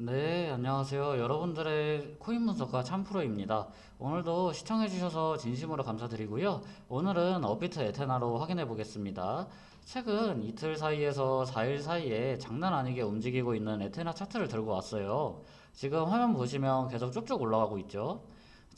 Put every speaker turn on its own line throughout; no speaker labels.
네, 안녕하세요. 여러분들의 코인 분석가 참프로입니다. 오늘도 시청해주셔서 진심으로 감사드리고요. 오늘은 업비트 에테나로 확인해 보겠습니다. 최근 이틀 사이에서 4일 사이에 장난 아니게 움직이고 있는 에테나 차트를 들고 왔어요. 지금 화면 보시면 계속 쭉쭉 올라가고 있죠.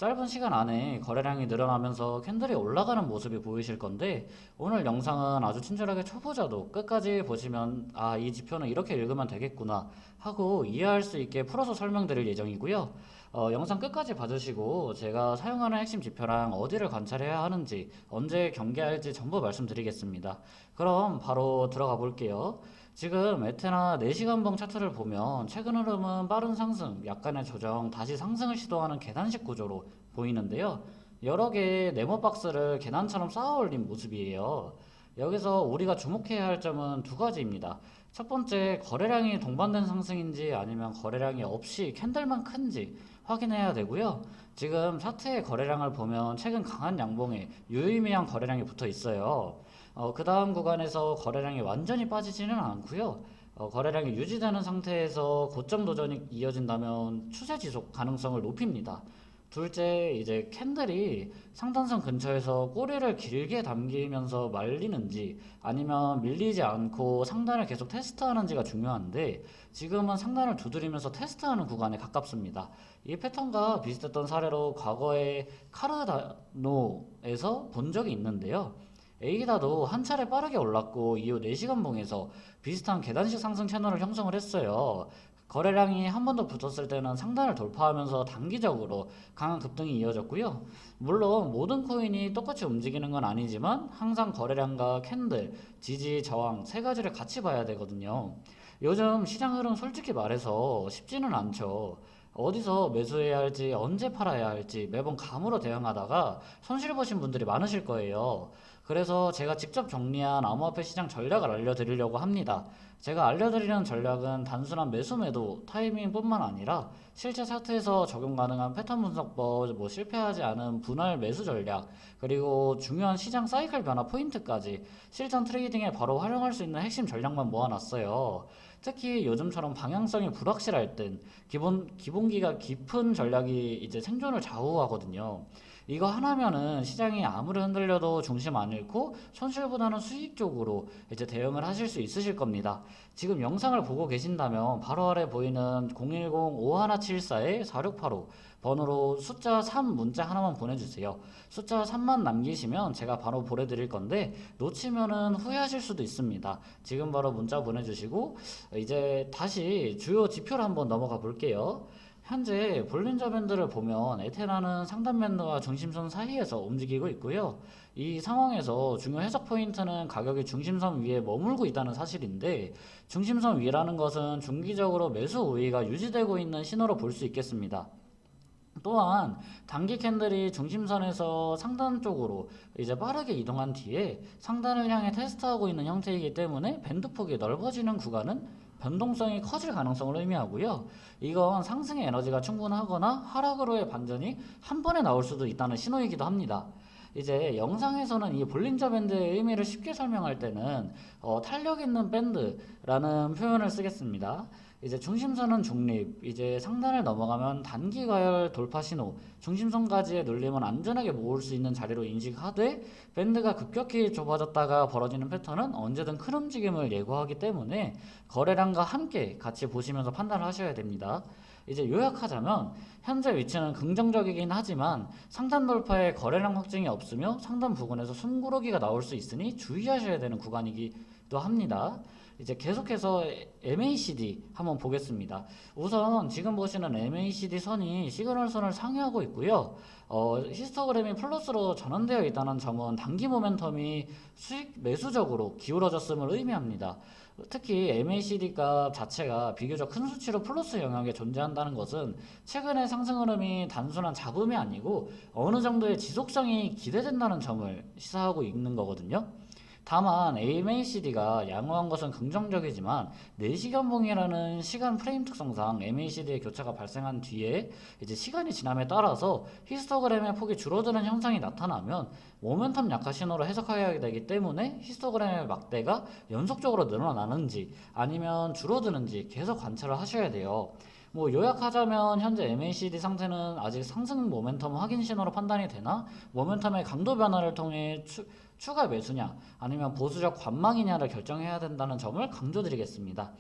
짧은 시간 안에 거래량이 늘어나면서 캔들이 올라가는 모습이 보이실 건데 오늘 영상은 아주 친절하게 초보자도 끝까지 보시면 아, 이 지표는 이렇게 읽으면 되겠구나 하고 이해할 수 있게 풀어서 설명드릴 예정이고요. 어, 영상 끝까지 봐주시고 제가 사용하는 핵심 지표랑 어디를 관찰해야 하는지 언제 경계할지 전부 말씀드리겠습니다. 그럼 바로 들어가 볼게요. 지금 에테나 4시간봉 차트를 보면 최근 흐름은 빠른 상승, 약간의 조정, 다시 상승을 시도하는 계단식 구조로 보이는데요. 여러 개의 네모 박스를 계단처럼 쌓아 올린 모습이에요. 여기서 우리가 주목해야 할 점은 두 가지입니다. 첫 번째, 거래량이 동반된 상승인지 아니면 거래량이 없이 캔들만 큰지 확인해야 되고요. 지금 차트의 거래량을 보면 최근 강한 양봉에 유의미한 거래량이 붙어 있어요. 어, 그 다음 구간에서 거래량이 완전히 빠지지는 않고요. 어, 거래량이 유지되는 상태에서 고점 도전이 이어진다면 추세 지속 가능성을 높입니다. 둘째, 이제 캔들이 상단선 근처에서 꼬리를 길게 당기면서 말리는지 아니면 밀리지 않고 상단을 계속 테스트하는지가 중요한데 지금은 상단을 두드리면서 테스트하는 구간에 가깝습니다. 이 패턴과 비슷했던 사례로 과거에 카르다노에서 본 적이 있는데요. 에이다도 한 차례 빠르게 올랐고 이후 4시간 봉에서 비슷한 계단식 상승 채널을 형성을 했어요. 거래량이 한 번 더 붙었을 때는 상단을 돌파하면서 단기적으로 강한 급등이 이어졌고요. 물론 모든 코인이 똑같이 움직이는 건 아니지만 항상 거래량과 캔들, 지지, 저항 세 가지를 같이 봐야 되거든요. 요즘 시장 흐름 솔직히 말해서 쉽지는 않죠. 어디서 매수해야 할지, 언제 팔아야 할지 매번 감으로 대응하다가 손실 보신 분들이 많으실 거예요. 그래서 제가 직접 정리한 암호화폐 시장 전략을 알려드리려고 합니다. 제가 알려드리는 전략은 단순한 매수 매도 타이밍뿐만 아니라 실제 차트에서 적용 가능한 패턴 분석법, 뭐 실패하지 않은 분할 매수 전략, 그리고 중요한 시장 사이클 변화 포인트까지 실전 트레이딩에 바로 활용할 수 있는 핵심 전략만 모아놨어요. 특히 요즘처럼 방향성이 불확실할 땐 기본 기본기가 깊은 전략이 이제 생존을 좌우하거든요. 이거 하나면은 시장이 아무리 흔들려도 중심 안 잃고 손실보다는 수익 쪽으로 이제 대응을 하실 수 있으실 겁니다. 지금 영상을 보고 계신다면 바로 아래 보이는 010-5174-4685 번호로 숫자 3 문자 하나만 보내주세요. 숫자 3만 남기시면 제가 바로 보내드릴 건데 놓치면은 후회하실 수도 있습니다. 지금 바로 문자 보내주시고 이제 다시 주요 지표를 한번 넘어가 볼게요. 현재 볼린저 밴드를 보면 에테나는 상단 밴드와 중심선 사이에서 움직이고 있고요. 이 상황에서 중요 해석 포인트는 가격이 중심선 위에 머물고 있다는 사실인데 중심선 위라는 것은 중기적으로 매수 우위가 유지되고 있는 신호로 볼 수 있겠습니다. 또한 단기 캔들이 중심선에서 상단 쪽으로 이제 빠르게 이동한 뒤에 상단을 향해 테스트하고 있는 형태이기 때문에 밴드 폭이 넓어지는 구간은 변동성이 커질 가능성을 의미하고요. 이건 상승의 에너지가 충분하거나 하락으로의 반전이 한 번에 나올 수도 있다는 신호이기도 합니다. 이제 영상에서는 이 볼린저 밴드의 의미를 쉽게 설명할 때는 어, 탄력 있는 밴드라는 표현을 쓰겠습니다. 이제 중심선은 중립, 이제 상단을 넘어가면 단기 가열 돌파 신호, 중심선까지의 눌림은 안전하게 모을 수 있는 자리로 인식하되 밴드가 급격히 좁아졌다가 벌어지는 패턴은 언제든 큰 움직임을 예고하기 때문에 거래량과 함께 같이 보시면서 판단을 하셔야 됩니다. 이제 요약하자면 현재 위치는 긍정적이긴 하지만 상단 돌파에 거래량 확증이 없으며 상단 부근에서 숨구르기가 나올 수 있으니 주의하셔야 되는 구간이기 도 합니다. 이제 계속해서 MACD 한번 보겠습니다. 우선 지금 보시는 MACD 선이 시그널 선을 상회하고 있고요. 어, 히스토그램이 플러스로 전환되어 있다는 점은 단기 모멘텀이 수익 매수적으로 기울어졌음을 의미합니다. 특히 MACD 값 자체가 비교적 큰 수치로 플러스 영역에 존재한다는 것은 최근의 상승 흐름이 단순한 잡음이 아니고 어느 정도의 지속성이 기대된다는 점을 시사하고 있는 거거든요. 다만 MACD가 양호한 것은 긍정적이지만 4시간 봉이라는 시간 프레임 특성상 MACD의 교차가 발생한 뒤에 이제 시간이 지남에 따라서 히스토그램의 폭이 줄어드는 현상이 나타나면 모멘텀 약화 신호로 해석해야 되기 때문에 히스토그램의 막대가 연속적으로 늘어나는지 아니면 줄어드는지 계속 관찰을 하셔야 돼요. 뭐 요약하자면 현재 MACD 상태는 아직 상승 모멘텀 확인 신호로 판단이 되나 모멘텀의 강도 변화를 통해 추, 추가 매수냐 아니면 보수적 관망이냐를 결정해야 된다는 점을 강조드리겠습니다.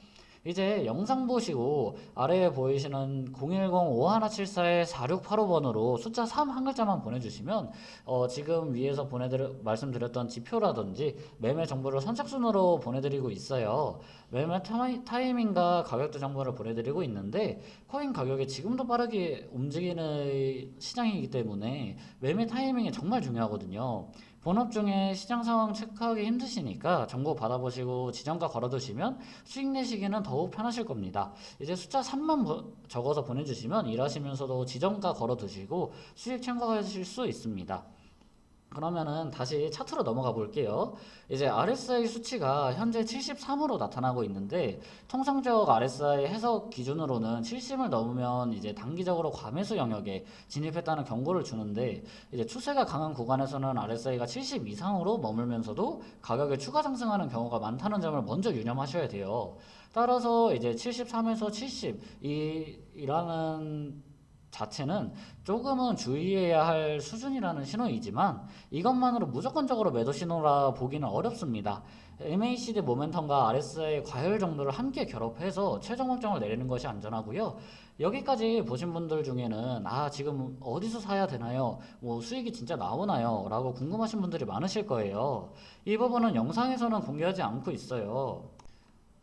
이제 영상 보시고 아래에 보이시는 010-5174-4685번으로 숫자 3 한 글자만 보내주시면 어, 지금 위에서 보내드려 말씀드렸던 지표라든지 매매 정보를 선착순으로 보내드리고 있어요. 매매 타이- 타이밍과 가격대 정보를 보내드리고 있는데 코인 가격이 지금도 빠르게 움직이는 시장이기 때문에 매매 타이밍이 정말 중요하거든요. 본업 중에 시장 상황 체크하기 힘드시니까 정보 받아보시고 지정가 걸어두시면 수익 내시기는 더욱 편하실 겁니다. 이제 숫자 3만 보- 적어서 보내주시면 일하시면서도 지정가 걸어두시고 수익 참고하실 수 있습니다. 그러면은 다시 차트로 넘어가 볼게요. 이제 RSI 수치가 현재 73으로 나타나고 있는데 통상적 RSI 해석 기준으로는 70을 넘으면 이제 단기적으로 과매수 영역에 진입했다는 경고를 주는데 이제 추세가 강한 구간에서는 RSI가 70 이상으로 머물면서도 가격이 추가 상승하는 경우가 많다는 점을 먼저 유념하셔야 돼요. 따라서 이제 73에서 70 이, 이라는 자체는 조금은 주의해야 할 수준이라는 신호이지만 이것만으로 무조건적으로 매도 신호라 보기는 어렵습니다. MACD 모멘텀과 RSI 과열 정도를 함께 결합해서 최종 확정을 내리는 것이 안전하고요. 여기까지 보신 분들 중에는 아 지금 어디서 사야 되나요? 뭐 수익이 진짜 나오나요? 라고 궁금하신 분들이 많으실 거예요. 이 부분은 영상에서는 공개하지 않고 있어요.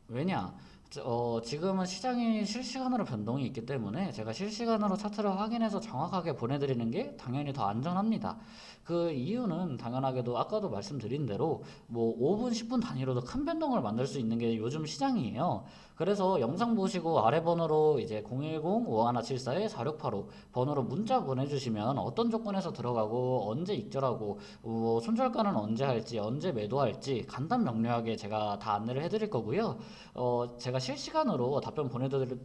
왜냐? 저- 어, 지금은 시장이 실시간으로 변동이 있기 때문에 제가 실시간으로 차트를 확인해서 정확하게 보내드리는 게 당연히 더 안전합니다. 그 이유는 당연하게도 아까도 말씀드린 대로 뭐 5분, 10분 단위로도 큰 변동을 만들 수 있는 게 요즘 시장이에요. 그래서 영상 보시고 아래 번호로 이제 010-5174-4685 번호로 문자 보내주시면 어떤 조건에서 들어가고 언제 익절하고 뭐 손절가는 언제 할지 언제 매도할지 간단 명료하게 제가 다 안내를 해드릴 거고요. 어, 제가 실시간으로 답변 보내드릴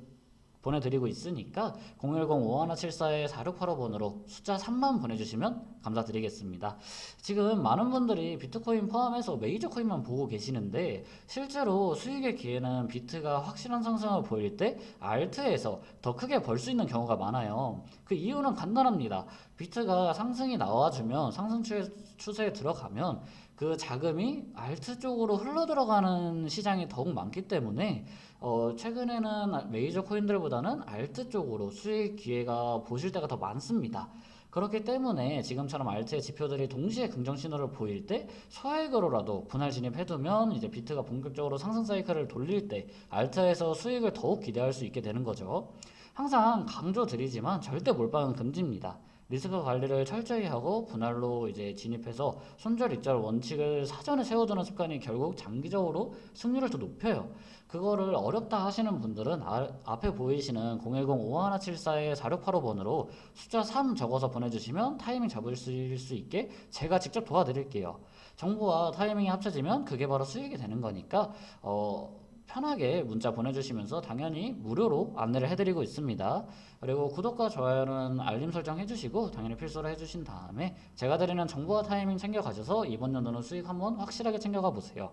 보내드리고 있으니까 010-5174-4685번으로 숫자 3만 보내주시면 감사드리겠습니다. 지금 많은 분들이 비트코인 포함해서 메이저 코인만 보고 계시는데 실제로 수익의 기회는 비트가 확실한 상승을 보일 때 알트에서 더 크게 벌 수 있는 경우가 많아요. 그 이유는 간단합니다. 비트가 상승이 나와주면 상승 추세- 추세에 들어가면 그 자금이 알트 쪽으로 흘러 들어가는 시장이 더욱 많기 때문에 어, 최근에는 메이저 코인들보다는 알트 쪽으로 수익 기회가 보실 때가 더 많습니다. 그렇기 때문에 지금처럼 알트의 지표들이 동시에 긍정 신호를 보일 때 소액으로라도 분할 진입해두면 이제 비트가 본격적으로 상승 사이클을 돌릴 때 알트에서 수익을 더욱 기대할 수 있게 되는 거죠. 항상 강조드리지만 절대 몰빵은 금지입니다. 리스크 관리를 철저히 하고 분할로 이제 진입해서 손절 익절 원칙을 사전에 세워두는 습관이 결국 장기적으로 승률을 더 높여요. 그거를 어렵다 하시는 분들은 아- 앞에 보이시는 010-5174-4685번으로 숫자 3 적어서 보내주시면 타이밍 잡으실 수 있게 제가 직접 도와드릴게요. 정보와 타이밍이 합쳐지면 그게 바로 수익이 되는 거니까 어, 편하게 문자 보내주시면서 당연히 무료로 안내를 해드리고 있습니다. 그리고 구독과 좋아요는 알림 설정 해주시고 당연히 필수로 해주신 다음에 제가 드리는 정보와 타이밍 챙겨가셔서 이번 연도는 수익 한번 확실하게 챙겨가 보세요.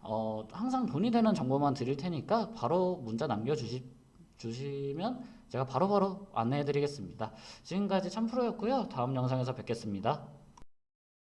어, 항상 돈이 되는 정보만 드릴 테니까 바로 문자 남겨주시, 주시면 제가 바로바로 안내해 드리겠습니다. 지금까지 참프로였고요. 다음 영상에서 뵙겠습니다.